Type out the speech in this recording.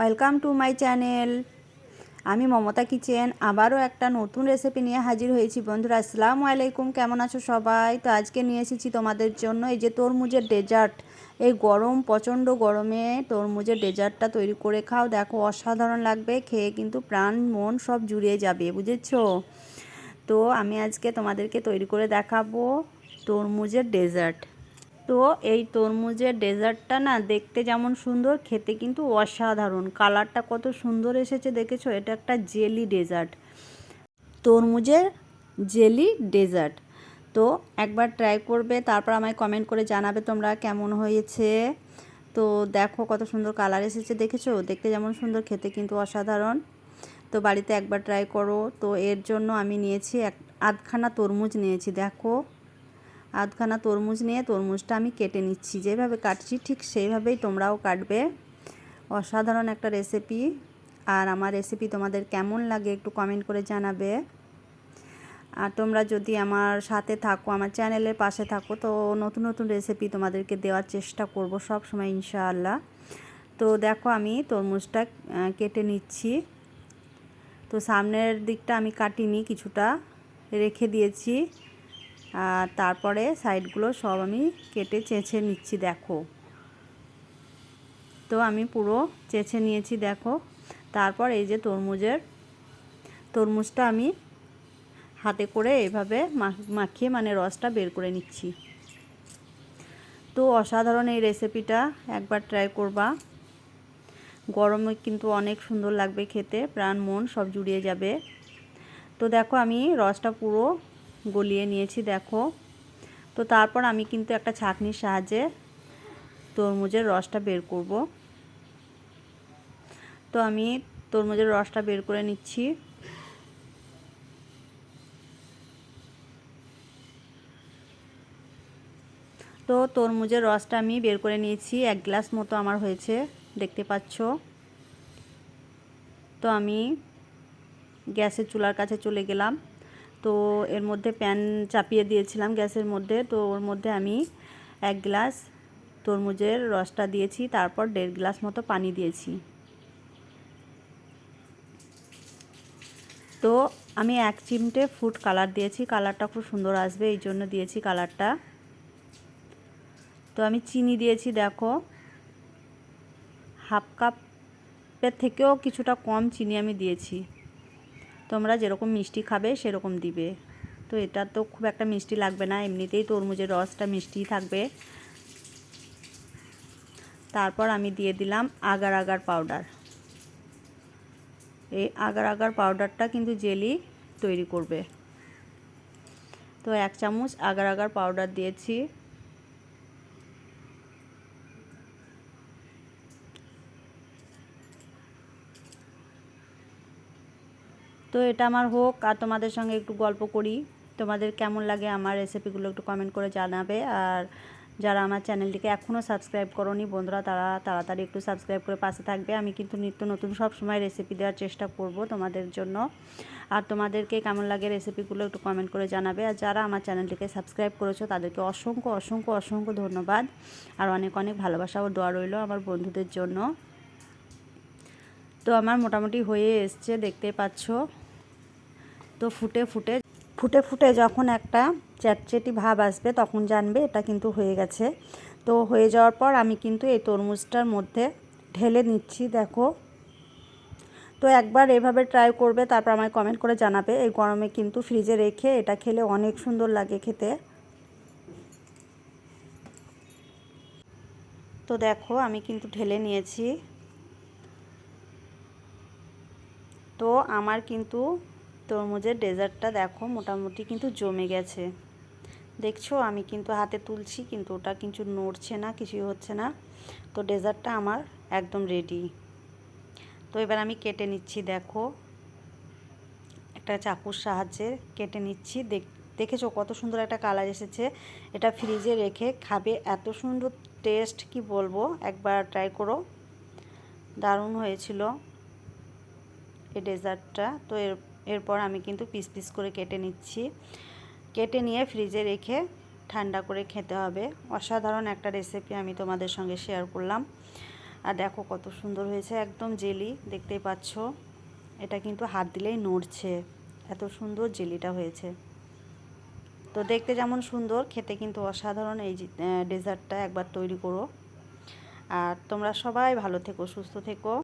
Welcome to my channel. আমি Mamata kitchen, আবারও একটা নতুন রেসিপি নিয়ে হাজির হয়েছি। বন্ধুরা, আসসালামু আলাইকুম, কেমন আছো সবাই? তো আজকে নিয়ে এসেছি তোমাদের জন্য এই যে তরমুজের ডেজার্ট এই গরম, প্রচণ্ড গরমে তরমুজের ডেজার্টটা তৈরি করে খাও। দেখো, অসাধারণ লাগবে, খেয়ে কিন্তু প্রাণ, মন সব জুড়িয়ে যাবে, বুঝেছ? তো আমি আজকে তোমাদেরকে তৈরি করে দেখাবো তরমুজের ডেজার্ট তো এই তরমুজের ডেজার্টটা না দেখতে যেমন সুন্দর, খেতে কিন্তু অসাধারণ। কালারটা কত সুন্দর এসেছে দেখেছ? এটা একটা জেলি ডেজার্ট। তরমুজের জেলি ডেজার্ট। তো একবার ট্রাই করবে, তারপর আমায় কমেন্ট করে জানাবে তোমরা কেমন হয়েছে। তো দেখো কত সুন্দর কালার এসেছে দেখেছ? দেখতে যেমন সুন্দর, খেতে কিন্তু অসাধারণ। তো বাড়িতে একবার ট্রাই করো। তো এর জন্য আমি নিয়েছি এক, আধখানা তরমুজ নিয়েছি, দেখো। আধখানা তরমুজ নিয়ে তরমুজটা আমি কেটে নিচ্ছি। যেভাবে কাটছি ঠিক সেইভাবেই তোমরাও কাটবে। অসাধারণ একটা রেসিপি আর আমার রেসিপি তোমাদের কেমন লাগে একটু কমেন্ট করে জানাবে। আর তোমরা যদি আমার সাথে থাকো, আমার চ্যানেলের পাশে থাকো, তো নতুন নতুন রেসিপি তোমাদেরকে দেওয়ার চেষ্টা করব সব সময় ইনশাআল্লাহ। তো দেখো আমি তরমুজটা কেটে নিচ্ছি। তো সামনের দিকটা আমি কাটিনি, কিছুটা রেখে দিয়েছি। আর তারপরে সাইডগুলো সব আমি কেটে চেঁচে নিচ্ছি, দেখো। তো আমি পুরো চেঁচে নিয়েছি, দেখো। তারপর এই যে তরমুজের, তরমুজটা আমি হাতে করে এভাবে মাখিয়ে মানে রসটা বের করে নিচ্ছি। তো অসাধারণ এই রেসিপিটা, একবার ট্রাই করবা। গরমে কিন্তু অনেক সুন্দর লাগবে খেতে, প্রাণ, মন সব জুড়িয়ে যাবে। তো দেখো আমি রসটা পুরো গলিয়ে নিয়েছি, দেখো। তো তারপর আমি কিন্তু একটা ছাঁকনির সাহায্যে তরমুজের রসটা বের করব। তো আমি তরমুজের রসটা বের করে নিচ্ছি। তো তরমুজের রসটা আমি বের করে নিয়েছি, এক গ্লাস মতো আমার হয়েছে, দেখতে পাচ্ছ। তো আমি গ্যাসের চুলার কাছে চলে গেলাম। তো এর মধ্যে প্যান চাপিয়ে দিয়েছিলাম গ্যাসের মধ্যে। তো ওর মধ্যে আমি এক গ্লাস তরমুজের রসটা দিয়েছি, তারপর দেড় গ্লাস মতো পানি দিয়েছি। তো আমি এক চিমটে ফুড কালার দিয়েছি, কালারটা খুব সুন্দর আসবে, এই জন্য দিয়েছি কালারটা। তো আমি চিনি দিয়েছি, দেখো। হাফ কাপের থেকেও কিছুটা কম চিনি আমি দিয়েছি। তোমরা যেরকম মিষ্টি খাবে, সেরকম দিবে। তো এটা তো খুব একটা মিষ্টি লাগবে না, এমনিতেই তরমুজের রসটা মিষ্টি থাকবে। তারপর আমি দিয়ে দিলাম আগার আগার পাউডার এই আগার আগার পাউডারটা কিন্তু জেলি তৈরি করবে। তো এক চামচ আগার আগার পাউডার দিয়েছি। তো এটা আমার হোক, আর তোমাদের সঙ্গে একটু গল্প করি। তোমাদের কেমন লাগে আমার রেসিপিগুলো একটু কমেন্ট করে জানাবে। আর যারা আমার চ্যানেলটিকে এখনও সাবস্ক্রাইব করনি, বন্ধুরা তারা তাড়াতাড়ি একটু সাবস্ক্রাইব করে পাশে থাকবে। আমি কিন্তু নিত্য নতুন সব সময় রেসিপি দেওয়ার চেষ্টা করব তোমাদের জন্য। আর তোমাদেরকে কেমন লাগে রেসিপিগুলো একটু কমেন্ট করে জানাবে। আর যারা আমার চ্যানেলটিকে সাবস্ক্রাইব করেছ, তাদেরকে অসংখ্য অসংখ্য অসংখ্য ধন্যবাদ। আর অনেক অনেক ভালোবাসা ও দোয়া রইল আমার বন্ধুদের জন্য। তো আমার মোটামুটি হয়ে এসছে দেখতে পাচ্ছ। তো ফুটে ফুটে ফুটে ফুটে যখন একটা চ্যাটচেটি ভাব আসবে তখন জানবে এটা কিন্তু হয়ে গেছে। তো হয়ে যাওয়ার পর আমি কিন্তু এই তরমুজটার মধ্যে ঢেলে নিচ্ছি, দেখো। তো একবার এভাবে ট্রাই করবে, তারপর আমায় কমেন্ট করে জানাবে। এই গরমে কিন্তু ফ্রিজে রেখে এটা খেলে অনেক সুন্দর লাগে খেতে। তো দেখো, আমি কিন্তু ঢেলে নিয়েছি। তো আমার কিন্তু তরমুজের ডেজার্টটা দেখো, মোটামুটি কিন্তু জমে গেছে। দেখছ, আমি কিন্তু হাতে তুলছি, কিন্তু ওটা কিছু নড়ছে না, কিছুই হচ্ছে না। তো ডেজার্টটা আমার একদম রেডি তো এবার আমি কেটে নিচ্ছি, দেখো। একটা চাকুর সাহায্যে কেটে নিচ্ছি। দেখ, দেখেছ কত সুন্দর একটা কালার এসেছে? এটা ফ্রিজে রেখে খাবে, এত সুন্দর টেস্ট কি বলব? একবার ট্রাই করো। দারুণ হয়েছিল এই ডেজার্টটা। তো এর এরপর আমি কিন্তু পিস পিস করে কেটে নিচ্ছি। কেটে নিয়ে ফ্রিজে রেখে ঠান্ডা করে খেতে হবে। অসাধারণ একটা রেসিপি আমি তোমাদের সঙ্গে শেয়ার করলাম। আর দেখো কত সুন্দর হয়েছে, একদম জেলি দেখতেই পাচ্ছ। এটা কিন্তু হাত দিলেই নড়ছে। এত সুন্দর জেলিটা হয়েছে। তো দেখতে যেমন সুন্দর, খেতে কিন্তু অসাধারণ এই ডেজার্টটা একবার তৈরি করো। আর তোমরা সবাই ভালো থেকো, সুস্থ থেকো।